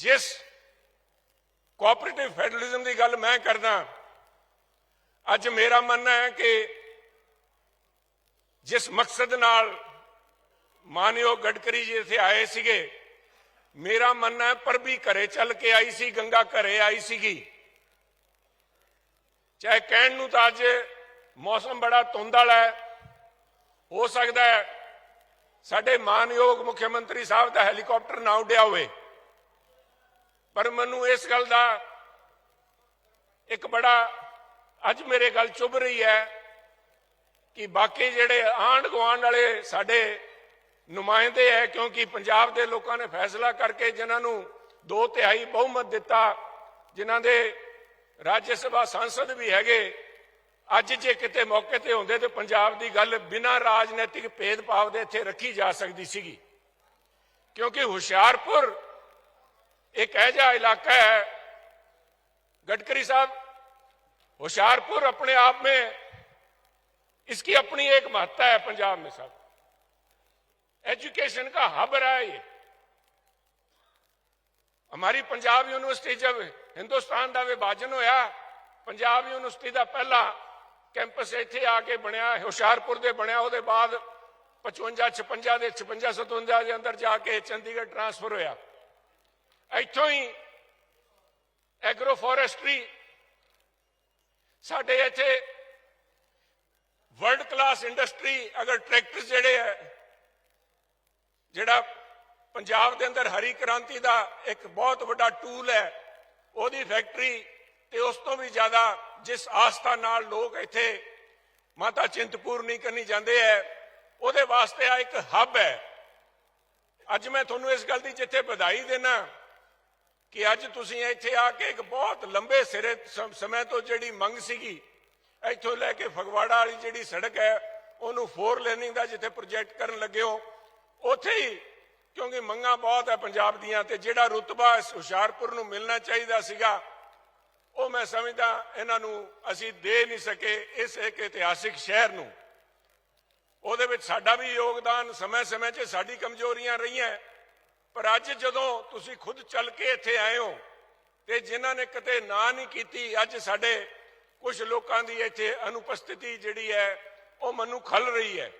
ਜਿਸ cooperative federalism ਦੀ ਗੱਲ ਮੈਂ ਕਰਦਾ, ਅੱਜ ਮੇਰਾ ਮੰਨਣਾ ਹੈ ਕਿ ਜਿਸ ਮਕਸਦ ਨਾਲ ਮਾਨਯੋਗ ਗਡਕਰੀ ਜੀ ਇੱਥੇ ਆਏ ਸੀਗੇ, ਮੇਰਾ ਮੰਨਣਾ ਹੈ ਪਰ ਵੀ ਘਰੇ ਚੱਲ ਕੇ ਆਈ ਸੀ, ਗੰਗਾ ਘਰੇ ਆਈ ਸੀਗੀ। ਚਾਹੇ ਕਹਿਣ ਨੂੰ ਤਾਂ ਅੱਜ ਮੌਸਮ ਬੜਾ ਧੁੰਦ ਵਾਲਾ ਹੈ, ਹੋ ਸਕਦਾ ਹੈ ਸਾਡੇ ਮਾਨਯੋਗ ਮੁੱਖ ਮੰਤਰੀ ਸਾਹਿਬ ਦਾ ਹੈਲੀਕਾਪਟਰ ਨਾ ਉੱਡਿਆ ਹੋਵੇ। ਪਰ ਮੈਨੂੰ ਇਸ ਗੱਲ ਦਾ ਇੱਕ ਬੜਾ ਅੱਜ ਮੇਰੇ ਗੱਲ ਚੁੱਭ ਰਹੀ ਹੈ ਕਿ ਬਾਕੀ ਜਿਹੜੇ ਆਂਢ ਗੁਆਂਢ ਵਾਲੇ ਸਾਡੇ ਨੁਮਾਇੰਦੇ ਹੈ, ਕਿਉਂਕਿ ਪੰਜਾਬ ਦੇ ਲੋਕਾਂ ਨੇ ਫੈਸਲਾ ਕਰਕੇ ਜਿਨ੍ਹਾਂ ਨੂੰ ਦੋ ਤਿਹਾਈ ਬਹੁਮਤ ਦਿੱਤਾ, ਜਿਨ੍ਹਾਂ ਦੇ ਰਾਜ ਸਭਾ ਸੰਸਦ ਵੀ ਹੈਗੇ, ਅੱਜ ਜੇ ਕਿਤੇ ਮੌਕੇ ਤੇ ਹੁੰਦੇ ਤੇ ਪੰਜਾਬ ਦੀ ਗੱਲ ਬਿਨਾਂ ਰਾਜਨੀਤਿਕ ਭੇਦਭਾਵ ਦੇ ਇੱਥੇ ਰੱਖੀ ਜਾ ਸਕਦੀ ਸੀਗੀ। ਕਿਉਂਕਿ ਹੁਸ਼ਿਆਰਪੁਰ एक ऐसा इलाका है गडकरी साहब होशियारपुर अपने आप में इसकी अपनी एक महत्ता है पंजाब में साहब एजुकेशन का हब रहा है ये हमारी पंजाब यूनिवर्सिटी जब हिंदुस्तान का विभाजन होया पंजाब यूनिवर्सिटी का पहला कैंपस ਇੱਥੇ ਆ ਕੇ ਬਣਿਆ ਹੁਸ਼ਿਆਰਪੁਰ ਦੇ ਬਣਿਆ ਉਹਦੇ ਬਾਅਦ 55 56 ਦੇ 56 57 ਦੇ ਅੰਦਰ ਜਾ ਕੇ ਚੰਡੀਗੜ੍ਹ ਟ੍ਰਾਂਸਫਰ ਹੋਇਆ ਇੱਥੋਂ ਹੀ ਐਗਰੋ ਫੋਰੈਸਟਰੀ ਸਾਡੇ ਇੱਥੇ ਵਰਲਡ ਕਲਾਸ ਇੰਡਸਟਰੀ ਅਗਰ ਟਰੈਕਟਰ ਜਿਹੜੇ ਹੈ, ਜਿਹੜਾ ਪੰਜਾਬ ਦੇ ਅੰਦਰ ਹਰੀ ਕ੍ਰਾਂਤੀ ਦਾ ਇੱਕ ਬਹੁਤ ਵੱਡਾ ਟੂਲ ਹੈ, ਉਹਦੀ ਫੈਕਟਰੀ ਤੇ ਉਸ ਤੋਂ ਵੀ ਜ਼ਿਆਦਾ ਜਿਸ ਆਸਥਾ ਨਾਲ ਲੋਕ ਇੱਥੇ ਮਾਤਾ ਚਿੰਤਪੂਰਨੀ ਕਰਨੀ ਜਾਂਦੇ ਹੈ, ਉਹਦੇ ਵਾਸਤੇ ਆ ਇੱਕ ਹੱਬ ਹੈ। ਅੱਜ ਮੈਂ ਤੁਹਾਨੂੰ ਇਸ ਗੱਲ ਦੀ ਜਿੱਥੇ ਵਧਾਈ ਦੇਣਾ ਕਿ ਅੱਜ ਤੁਸੀਂ ਇੱਥੇ ਆ ਕੇ ਇੱਕ ਬਹੁਤ ਲੰਬੇ ਸਿਰੇ ਸਮੇਂ ਤੋਂ ਜਿਹੜੀ ਮੰਗ ਸੀਗੀ, ਇੱਥੋਂ ਲੈ ਕੇ ਫਗਵਾੜਾ ਵਾਲੀ ਜਿਹੜੀ ਸੜਕ ਹੈ, ਉਹਨੂੰ ਫੋਰ ਲੇਨਿੰਗ ਦਾ ਜਿੱਥੇ ਪ੍ਰੋਜੈਕਟ ਕਰਨ ਲੱਗੇ ਹੋ, ਉੱਥੇ ਹੀ, ਕਿਉਂਕਿ ਮੰਗਾਂ ਬਹੁਤ ਹੈ ਪੰਜਾਬ ਦੀਆਂ ਤੇ ਜਿਹੜਾ ਰੁਤਬਾ ਹੁਸ਼ਿਆਰਪੁਰ ਨੂੰ ਮਿਲਣਾ ਚਾਹੀਦਾ ਸੀਗਾ, ਉਹ ਮੈਂ ਸਮਝਦਾ ਇਹਨਾਂ ਨੂੰ ਅਸੀਂ ਦੇ ਨਹੀਂ ਸਕੇ ਇਸ ਇੱਕ ਇਤਿਹਾਸਿਕ ਸ਼ਹਿਰ ਨੂੰ। ਉਹਦੇ ਵਿੱਚ ਸਾਡਾ ਵੀ ਯੋਗਦਾਨ ਸਮੇਂ-ਸਮੇਂ 'ਚ ਸਾਡੀ ਕਮਜ਼ੋਰੀਆਂ ਰਹੀਆਂ। ਪਰ ਅੱਜ ਜਦੋਂ ਤੁਸੀਂ ਖੁਦ ਚੱਲ ਕੇ ਇੱਥੇ ਆਏ ਹੋ ਤੇ ਜਿਨ੍ਹਾਂ ਨੇ ਕਦੇ ਨਾ ਨਹੀਂ ਕੀਤੀ, ਅੱਜ ਸਾਡੇ ਕੁਝ ਲੋਕਾਂ ਦੀ ਇੱਥੇ ਅਨੁਪਸਥਿਤੀ ਜਿਹੜੀ ਹੈ, ਉਹ ਮੈਨੂੰ ਖਲ ਰਹੀ ਹੈ।